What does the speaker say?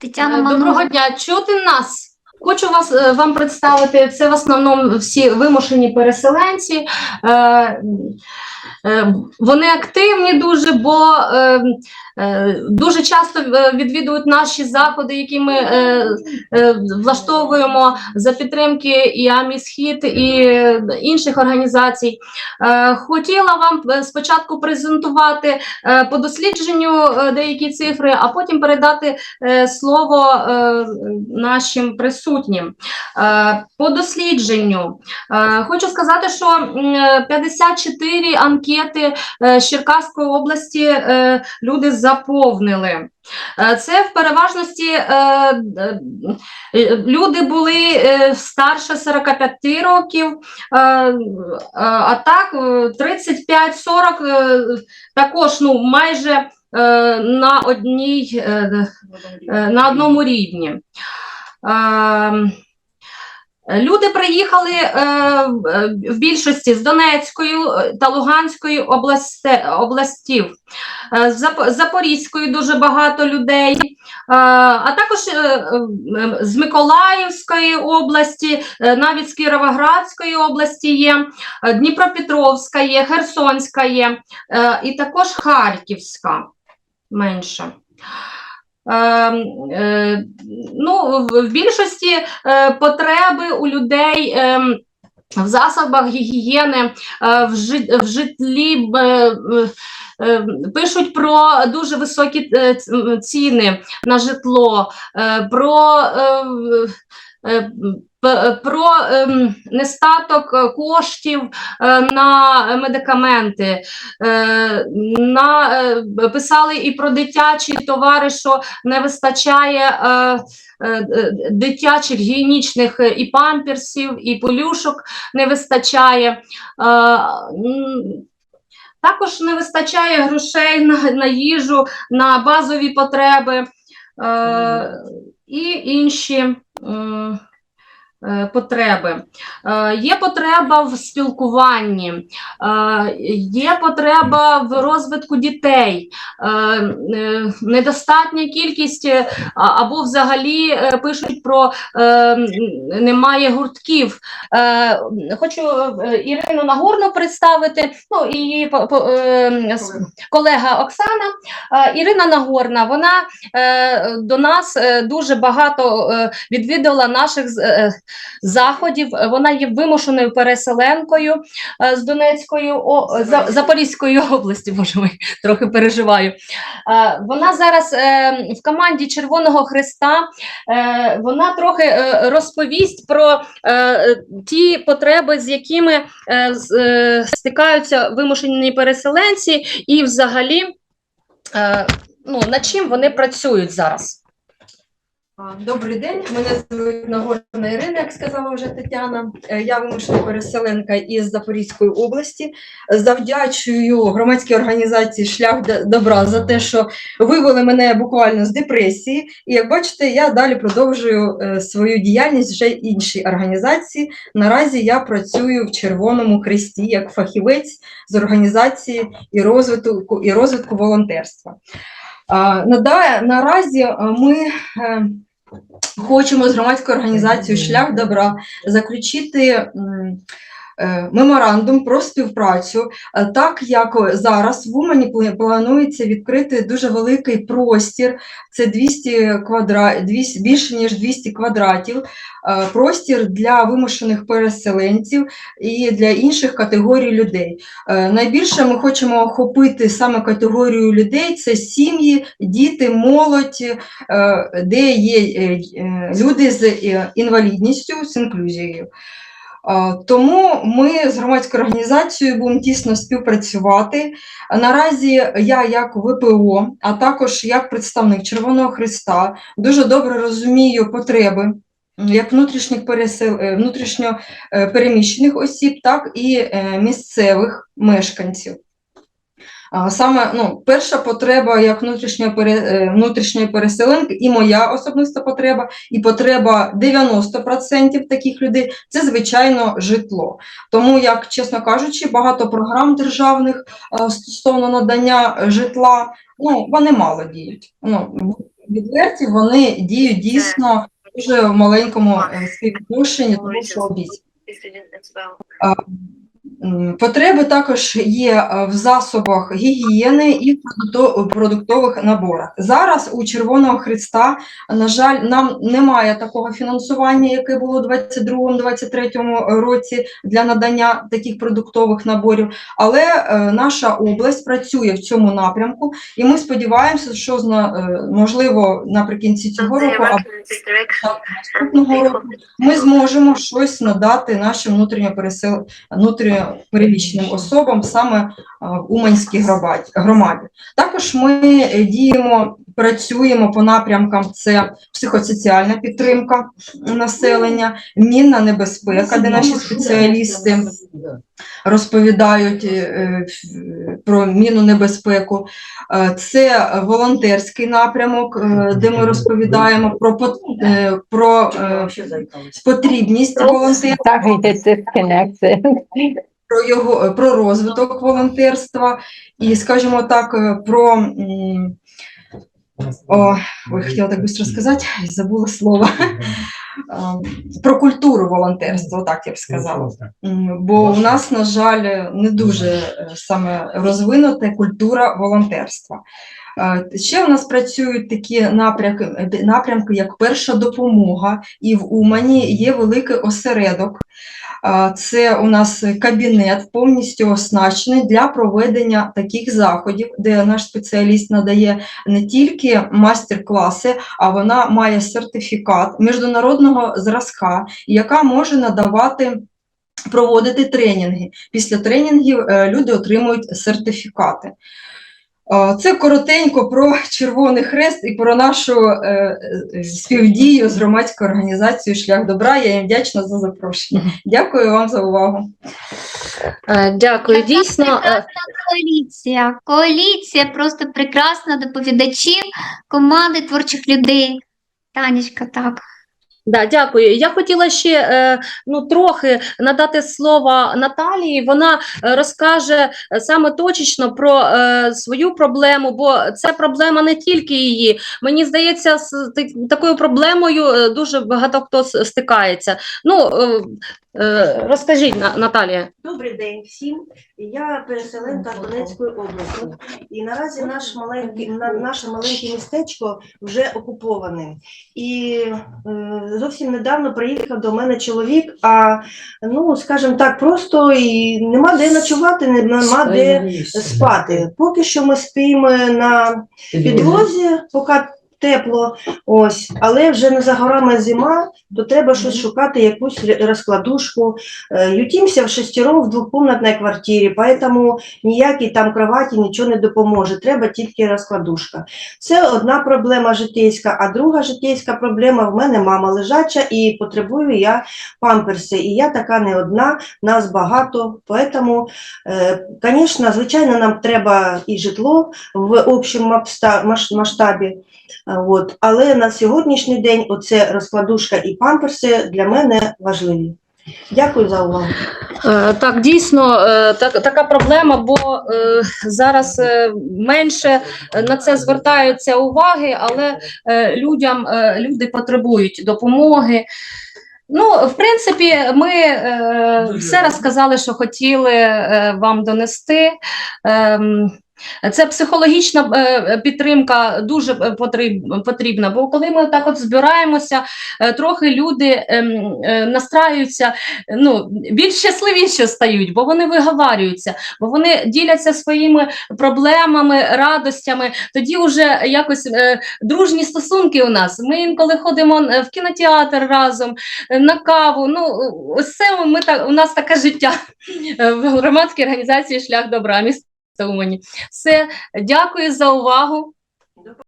Тетяна Доброго Манух. Доброго дня, чути нас? Хочу вас е, вам представити. Це в основному всі вимушені переселенці. Е, е, Вони активні дуже, бо дуже часто відвідують наші заходи, які ми влаштовуємо за підтримки і АМІ Схід, і інших організацій. Хотіла вам спочатку презентувати по дослідженню деякі цифри, а потім передати слово нашим присутнім. Е, По дослідженню е, хочу сказати, що е, 54 анкети е, з Черкаської області люди заповнили. Це в переважності люди були старше 45 років, а так е, 35-40 е, також ну, майже на одній на одному рівні. Е, Люди приїхали е, в- більшості з Донецької е, та Луганської областів, Е, з Запорізької дуже багато людей, а також е, е, з Миколаївської області, навіть з Кіровоградської області є, Дніпропетровська є, Херсонська є, і також Харківська менше. Е, е, ну, в, більшості е, потреби у людей е, в засобах гігієни, е, в, житлі пишуть про дуже високі ціни на житло, про, про ем, нестаток е, коштів е, на медикаменти. Е, на, е, писали і про дитячі товари, що не вистачає е, е, е, дитячих гігієнічних е, і памперсів, і полюшок не вистачає. Е, також не вистачає грошей на, на їжу, на базові потреби е, і інші. М, е, Потреби. Е, Є потреба в спілкуванні, е, є потреба в розвитку дітей, е, е, недостатня кількість е, або взагалі е, пишуть про е, немає гуртків. Е, Хочу е, Ірину Нагорну представити, ну і її е, колега Оксана. Е, Ірина Нагорна, вона е, до нас е, дуже багато е, відвідала наших е, заходів. Вона є вимушеною переселенкою е, з Донецької о, За- Запорізької області. Боже мой, трохи переживаю. Е, Вона зараз е, в команді Червоного Христа. Е, Вона трохи е, розповість про е, ті потреби, з якими е, е, стикаються вимушені переселенці, і взагалі е, ну, над чим вони працюють зараз. Добрий день, мене звуть Нагорна Ірина, як сказала вже Тетяна. Е, Я вимушена переселенка із Запорізької області. Завдячую громадській організації Шлях добра за те, що вивели мене буквально з депресії. І як бачите, я далі продовжую е, свою діяльність вже іншій організації. Наразі я працюю в Червоному Хресті як фахівець з організації і розвитку, і розвитку волонтерства. Наразі е, ми хочемо з громадською організацією Шлях добра заключити меморандум про співпрацю, е, так як зараз в Умані планується відкрити дуже великий простір, це 200 квадра... 200, більше ніж 200 квадратів, е, простір для вимушених переселенців і для інших категорій людей. Е, Найбільше ми хочемо охопити саме категорію людей: це сім'ї, діти, молодь, е, де є е, е, люди з е, інвалідністю, з інклюзією. Е, Тому ми з громадською організацією будемо тісно співпрацювати. Наразі я, як ВПО, а також як представник Червоного Христа, дуже добре розумію потреби як внутрішніх пересел... е, внутрішньо е, переміщених осіб, так і місцевих мешканців. Саме ну, перша потреба як внутрішньої, пере, е, внутрішньої переселенки, і моя особиста потреба, і потреба 90% таких людей це, звичайно, житло. Тому, як чесно кажучи, багато програм державних е, стосовно надання житла, ну, вони мало діють. Ну, відверті, вони діють дійсно дуже в маленькому е, співвідношенні, тому що обіцяють. Потреби також є е, в засобах гігієни і продуктових наборах. Зараз у Червоного Христа, на жаль, нам немає такого фінансування, яке було у 2022-2023 році для надання таких продуктових наборів. Але е, наша область працює в цьому напрямку, і ми сподіваємося, що е, можливо наприкінці цього року або наступного року ми зможемо щось надати нашим внутрішньо пересел... особам саме е, в Уманській громаді-. Також ми е, діємо, працюємо по напрямкам: це психосоціальна підтримка населення, мінна небезпека, де наші спеціалісти розповідають е, е, про мінну небезпеку. Е, Це волонтерський напрямок, е, де ми розповідаємо про, пот- е, про е, потрібність волонтерів. Про його е, про розвиток волонтерства і, скажімо так, е, про о, ой, хотіла так швидко сказати, забула слово. Ем, Про культуру волонтерства, так я б сказала. Бо у нас, на жаль, не дуже е, саме розвинута культура волонтерства. Е, Ще у нас працюють такі напрямки, напрямки, як перша допомога, і в Умані є великий осередок. Е, Це у нас кабінет повністю оснащений для проведення таких заходів, де наш спеціаліст надає не тільки майстер-класи, а вона має сертифікат міжнародного зразка, яка може надавати. Проводити тренінги. Після тренінгів е, люди отримують сертифікати. Це коротенько про Червоний Хрест і про нашу е, е, співдію з громадською організацією Шлях добра. Я їм вдячна за запрошення. Дякую вам за увагу. Е, Дякую. Дійсно, Прекрасна коаліція. Коаліція просто прекрасна доповідачів, команди творчих людей. Танечка, так. Да, дякую. Я хотіла ще е, ну, трохи надати слово Наталії. Вона е, розкаже е, саме точечно про свою проблему, бо це проблема не тільки її. Мені здається, з так- такою проблемою дуже багато хто стикається. Ну, розкажіть, На- Наталія. Добрий день всім. Я переселенка Донецької області. І наразі наш маленький, на- наше маленьке містечко вже окуповане. І е, зовсім недавно приїхав до мене чоловік, а ну, скажімо так, просто і нема де ночувати, нема де спати. Поки що ми спимо на підлозі, поки тепло, ось, але вже не за горами зима, то треба щось шукати, якусь розкладушку. Е, Ютимся в шестером в двухкомнатной квартирі, поэтому ніякі там кроваті нічого не допоможе, треба тільки розкладушка. Це одна проблема житейська, а друга житейська проблема в мене мама лежача і потребую я памперси. І я така не одна, нас багато, поэтому, е, звісно, звичайно, нам треба і житло в общому масштабі. От. Але на сьогоднішній день оце розкладушка і памперси для мене важливі. Дякую за увагу. Е, Так, дійсно, е, так, така проблема, бо е, зараз менше на це звертаються уваги, але е, людям е, люди потребують допомоги. Ну, в принципі, ми е, все розказали, що хотіли е, вам донести. Ем, це психологічна е, підтримка дуже потрібна, бо коли ми так от збираємося, е, трохи люди ем, е, настраюються ну, більш щасливіші стають, бо вони виговарюються, бо вони діляться своїми проблемами, радостями. Тоді вже якось дружні стосунки у нас. Ми інколи ходимо в кінотеатр разом, на каву. Ну, це ми так, у нас таке життя в громадській організації Шлях добра. Умані. Все, дякую за увагу.